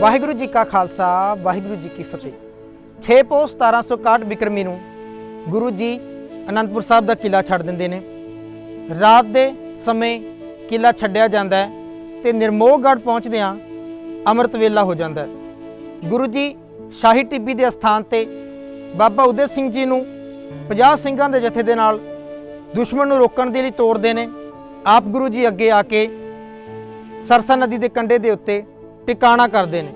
ਵਾਹਿਗੁਰੂ ਜੀ ਕਾ ਖਾਲਸਾ, ਵਾਹਿਗੁਰੂ ਜੀ ਕੀ ਫਤਿਹ। 6 ਪੋ 1761 ਬਿਕਰਮੀ ਨੂੰ ਗੁਰੂ ਜੀ ਅਨੰਦਪੁਰ ਸਾਹਿਬ ਦਾ ਕਿਲਾ ਛੱਡ ਦਿੰਦੇ ਨੇ। ਰਾਤ ਦੇ ਸਮੇਂ ਕਿਲਾ ਛੱਡਿਆ ਜਾਂਦਾ ਹੈ ਤੇ ਨਿਰਮੋਹਗੜ੍ਹ ਪਹੁੰਚਦਿਆਂ ਅੰਮ੍ਰਿਤ ਵੇਲਾ ਹੋ ਜਾਂਦਾ ਹੈ। ਗੁਰੂ ਜੀ ਸ਼ਾਹੀ ਟਿੱਬੀ ਦੇ ਅਸਥਾਨ ਤੇ ਬਾਬਾ ਉਦੈ ਸਿੰਘ ਜੀ ਨੂੰ 50 ਸਿੰਘਾਂ ਦੇ ਜਥੇ ਦੇ ਨਾਲ ਦੁਸ਼ਮਣ ਨੂੰ ਰੋਕਣ ਦੇ ਲਈ ਤੋਰਦੇ ਨੇ। ਆਪ ਗੁਰੂ ਜੀ ਅੱਗੇ ਆ ਕੇ ਸਰਸਾ ਨਦੀ ਦੇ ਕੰਢੇ ਦੇ ਉੱਤੇ ਟਿਕਾਣਾ ਕਰਦੇ ਨੇ।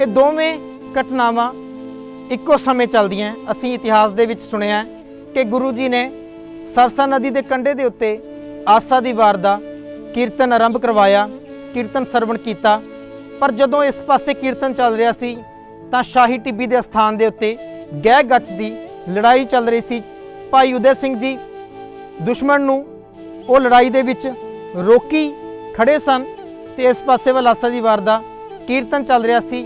ਇਹ ਦੋਵੇਂ ਘਟਨਾਵਾਂ ਇੱਕੋ ਸਮੇਂ ਚੱਲਦੀਆਂ ਅਸੀਂ ਇਤਿਹਾਸ ਦੇ ਵਿੱਚ ਸੁਣਿਆ ਕਿ ਗੁਰੂ ਜੀ ਨੇ ਸਰਸਾ ਨਦੀ ਦੇ ਕੰਢੇ ਦੇ ਉੱਤੇ ਆਸਾ ਦੀ ਵਾਰ ਦਾ ਕੀਰਤਨ ਆਰੰਭ ਕਰਵਾਇਆ, ਕੀਰਤਨ ਸਰਵਣ ਕੀਤਾ। ਪਰ ਜਦੋਂ ਇਸ ਪਾਸੇ ਕੀਰਤਨ ਚੱਲ ਰਿਹਾ ਸੀ, ਤਾਂ ਸ਼ਾਹੀ ਟਿੱਬੀ ਦੇ ਸਥਾਨ ਦੇ ਉੱਤੇ ਗਹਿ ਗੱਚ ਦੀ ਲੜਾਈ ਚੱਲ ਰਹੀ ਸੀ। ਭਾਈ ਉਦੈ ਸਿੰਘ ਜੀ ਦੁਸ਼ਮਣ ਨੂੰ ਉਹ ਲੜਾਈ ਦੇ ਵਿੱਚ ਰੋਕੀ ਖੜੇ ਸਨ ਤੇ ਇਸ ਪਾਸੇ ਵੱਲ ਆਸਾ ਦੀ ਵਾਰ ਦਾ ਕੀਰਤਨ ਚੱਲ ਰਿਹਾ ਸੀ,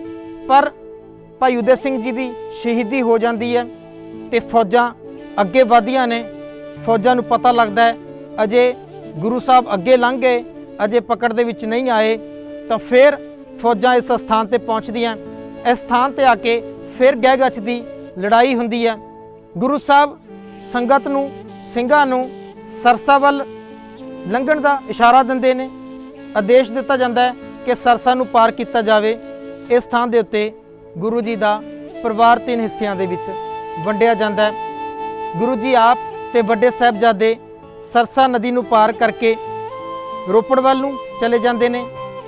ਪਰ ਭਾਈ ਉਦੈ ਸਿੰਘ ਜੀ ਦੀ ਸ਼ਹੀਦੀ ਹੋ ਜਾਂਦੀ ਹੈ ਤੇ ਫੌਜਾਂ ਅੱਗੇ ਵਧੀਆਂ ਨੇ। ਫੌਜਾਂ ਨੂੰ ਪਤਾ ਲੱਗਦਾ ਹੈ, ਅਜੇ ਗੁਰੂ ਸਾਹਿਬ ਅੱਗੇ ਲੰਘ ਗਏ, ਅਜੇ ਪਕੜ ਦੇ ਵਿੱਚ ਨਹੀਂ ਆਏ, ਤਾਂ ਫਿਰ ਫੌਜਾਂ ਇਸ ਸਥਾਨ ਤੇ ਪਹੁੰਚਦੀਆਂ ਇਸ ਸਥਾਨ ਤੇ ਆ ਕੇ ਫਿਰ ਗਹਿ ਗੱਚ ਦੀ ਲੜਾਈ ਹੁੰਦੀ ਹੈ। ਗੁਰੂ ਸਾਹਿਬ ਸੰਗਤ ਨੂੰ, ਸਿੰਘਾਂ ਨੂੰ ਸਰਸਾ ਵੱਲ ਲੰਘਣ ਦਾ ਇਸ਼ਾਰਾ ਦਿੰਦੇ ਨੇ। ਆਦੇਸ਼ ਦਿੱਤਾ ਜਾਂਦਾ ਹੈ ਕਿ ਸਰਸਾ ਨੂੰ ਪਾਰ ਕੀਤਾ ਜਾਵੇ, ਇਸ ਥਾਂ ਦੇ ਉੱਤੇ ਗੁਰੂ ਜੀ ਦਾ ਪਰਿਵਾਰ ਤਿੰਨ ਹਿੱਸਿਆਂ ਦੇ ਵਿੱਚ ਵੰਡਿਆ ਜਾਂਦਾ ਹੈ। ਗੁਰੂ ਜੀ ਆਪ ਤੇ ਵੱਡੇ ਸਾਹਿਬਜ਼ਾਦੇ ਸਰਸਾ ਨਦੀ ਨੂੰ ਪਾਰ ਕਰਕੇ ਰੋਪੜ ਵੱਲ ਨੂੰ ਚਲੇ ਜਾਂਦੇ ਨੇ।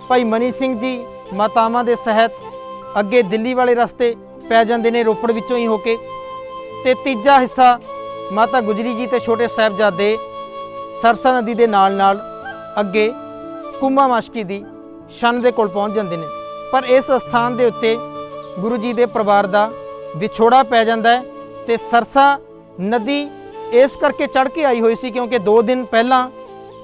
ਭਾਈ ਮਨੀ ਸਿੰਘ ਜੀ ਮਾਤਾਵਾਂ ਦੇ ਸਹਿਤ ਅੱਗੇ ਦਿੱਲੀ ਵਾਲੇ ਰਸਤੇ ਪੈ ਜਾਂਦੇ ਨੇ ਰੋਪੜ ਵਿੱਚੋਂ ਹੀ ਹੋ ਕੇ। ਤੇ ਤੀਜਾ ਹਿੱਸਾ ਮਾਤਾ ਗੁਜਰੀ ਜੀ ਤੇ ਛੋਟੇ ਸਾਹਿਬਜ਼ਾਦੇ ਸਰਸਾ ਨਦੀ ਦੇ ਨਾਲ ਨਾਲ ਅੱਗੇ ਕੁੰਮਾ ਮਾਸ਼ਕੀ ਦੀ ਸ਼ਨ ਦੇ ਕੋਲ ਪਹੁੰਚ ਜਾਂਦੇ ਨੇ। ਪਰ ਇਸ ਸਥਾਨ ਦੇ ਉੱਤੇ ਗੁਰੂ ਜੀ ਦੇ ਪਰਿਵਾਰ ਦਾ ਵਿਛੋੜਾ ਪੈ ਜਾਂਦਾ ਹੈ ਤੇ ਸਰਸਾ ਨਦੀ ਇਸ ਕਰਕੇ ਚੜ ਕੇ ਆਈ ਹੋਈ ਸੀ ਕਿਉਂਕਿ 2 ਦਿਨ ਪਹਿਲਾਂ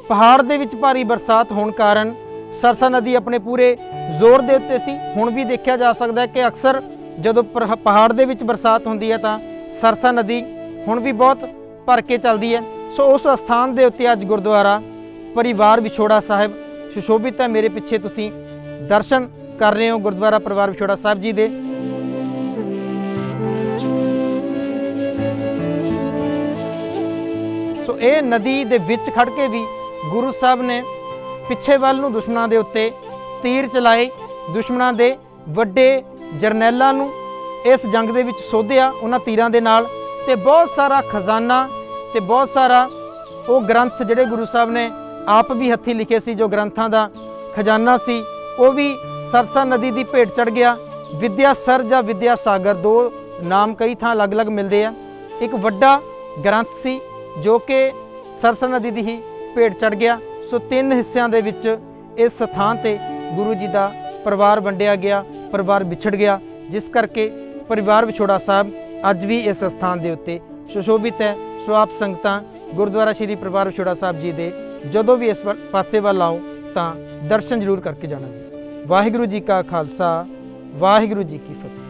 ਪਹਾੜ ਦੇ ਵਿੱਚ ਭਾਰੀ ਬਰਸਾਤ ਹੋਣ ਕਾਰਨ ਸਰਸਾ ਨਦੀ ਆਪਣੇ ਪੂਰੇ ਜ਼ੋਰ ਦੇ ਉੱਤੇ ਸੀ। ਹੁਣ ਵੀ ਦੇਖਿਆ ਜਾ ਸਕਦਾ ਹੈ ਕਿ ਅਕਸਰ ਜਦੋਂ ਪਹਾੜ ਦੇ ਵਿੱਚ ਬਰਸਾਤ ਹੁੰਦੀ ਹੈ ਤਾਂ ਸਰਸਾ ਨਦੀ ਹੁਣ ਵੀ ਬਹੁਤ ਭਰ ਕੇ ਚੱਲਦੀ ਹੈ। ਸੋ ਉਸ ਸਥਾਨ ਦੇ ਉੱਤੇ ਅੱਜ ਗੁਰਦੁਆਰਾ ਪਰਿਵਾਰ ਵਿਛੋੜਾ ਸਾਹਿਬ ਸੁਸ਼ੋਭਿਤ ਹੈ ਮੇਰੇ ਪਿੱਛੇ ਤੁਸੀਂ ਦਰਸ਼ਨ ਕਰ ਰਹੇ ਹੋ ਗੁਰਦੁਆਰਾ ਪਰਿਵਾਰ ਵਿਛੋੜਾ ਸਾਹਿਬ ਜੀ ਦੇ। ਸੋ ਇਹ ਨਦੀ ਦੇ ਵਿੱਚ ਖੜ ਕੇ ਵੀ ਗੁਰੂ ਸਾਹਿਬ ਨੇ ਪਿੱਛੇ ਵੱਲ ਨੂੰ ਦੁਸ਼ਮਣਾਂ ਦੇ ਉੱਤੇ ਤੀਰ ਚਲਾਏ, ਦੁਸ਼ਮਣਾਂ ਦੇ ਵੱਡੇ ਜਰਨੈਲਾਂ ਨੂੰ ਇਸ ਜੰਗ ਦੇ ਵਿੱਚ ਸੋਧਿਆ ਉਹਨਾਂ ਤੀਰਾਂ ਦੇ ਨਾਲ ਤੇ ਬਹੁਤ ਸਾਰਾ ਖਜ਼ਾਨਾ ਤੇ ਬਹੁਤ ਸਾਰਾ ਉਹ ਗ੍ਰੰਥ ਜਿਹੜੇ ਗੁਰੂ ਸਾਹਿਬ ਨੇ ਆਪ ਵੀ ਹੱਥੀ ਲਿਖੇ ਸੀ ਜੋ ਗ੍ਰੰਥਾਂ ਦਾ ਖਜ਼ਾਨਾ ਸੀ, ਉਹ ਵੀ ਸਰਸਾ ਨਦੀ ਦੀ ਭੇਟ ਚੜ ਗਿਆ। ਵਿਦਿਆ ਸਰ ਜਾਂ ਵਿਦਿਆ ਸਾਗਰ ਦੋ ਨਾਮ ਕਈ ਥਾਂ ਅਲੱਗ-ਅਲੱਗ ਮਿਲਦੇ ਆ। ਇੱਕ ਵੱਡਾ ਗ੍ਰੰਥ ਸੀ ਜੋ ਕਿ ਸਰਸਾ ਨਦੀ ਦੀ ਹੀ ਭੇਟ ਚੜ ਗਿਆ। ਸੋ ਤਿੰਨ ਹਿੱਸਿਆਂ ਦੇ ਵਿੱਚ ਇਸ ਸਥਾਨ ਤੇ ਗੁਰੂ ਜੀ ਦਾ ਪਰਿਵਾਰ ਵੰਡਿਆ ਗਿਆ, ਪਰਿਵਾਰ ਵਿਛੜ ਗਿਆ, ਜਿਸ ਕਰਕੇ ਪਰਿਵਾਰ ਵਿਛੋੜਾ ਸਾਹਿਬ ਅੱਜ ਵੀ ਇਸ ਸਥਾਨ ਦੇ ਉੱਤੇ ਸੁਸ਼ੋਭਿਤ ਹੈ। ਸੋ ਆਪ ਸੰਗਤਾਂ ਗੁਰਦੁਆਰਾ ਸ਼੍ਰੀ ਪ੍ਰਭਾਰ ਵਿਛੋੜਾ ਸਾਹਿਬ ਜੀ ਦੇ ਜਦੋਂ ਵੀ ਇਸ ਪਾਸੇ ਵੱਲ ਆਓ ਤਾਂ ਦਰਸ਼ਨ ਜ਼ਰੂਰ ਕਰਕੇ ਜਾਣਾ ਜੀ। ਵਾਹਿਗੁਰੂ ਜੀ ਕਾ ਖਾਲਸਾ, ਵਾਹਿਗੁਰੂ ਜੀ ਕੀ ਫਤਿਹ।